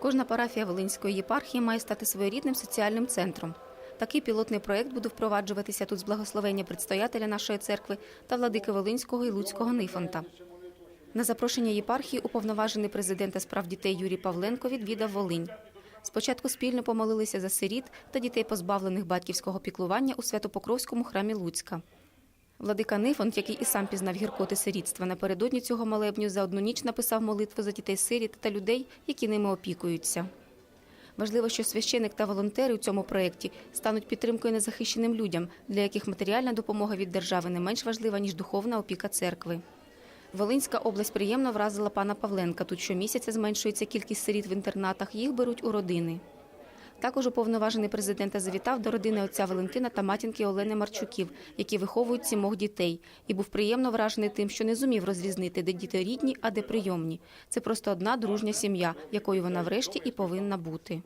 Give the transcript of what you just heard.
Кожна парафія Волинської єпархії має стати своєрідним соціальним центром. Такий пілотний проект буде впроваджуватися тут з благословення предстоятеля нашої церкви та владики Волинського і Луцького Нифонта. На запрошення єпархії уповноважений президента справ дітей Юрій Павленко відвідав Волинь. Спочатку спільно помолилися за сиріт та дітей, позбавлених батьківського піклування у Святопокровському храмі Луцька. Владика Нифонт, який і сам пізнав гіркоти сирітства, напередодні цього молебню за одну ніч написав молитву за дітей сиріт та людей, які ними опікуються. Важливо, що священик та волонтери у цьому проєкті стануть підтримкою незахищеним людям, для яких матеріальна допомога від держави не менш важлива, ніж духовна опіка церкви. Волинська область приємно вразила пана Павленка. Тут щомісяця зменшується кількість сиріт в інтернатах, їх беруть у родини. Також уповноважений президента завітав до родини отця Валентина та матінки Олени Марчуків, які виховують сімох дітей, і був приємно вражений тим, що не зумів розрізнити, де діти рідні, а де прийомні. Це просто одна дружня сім'я, якою вона врешті і повинна бути.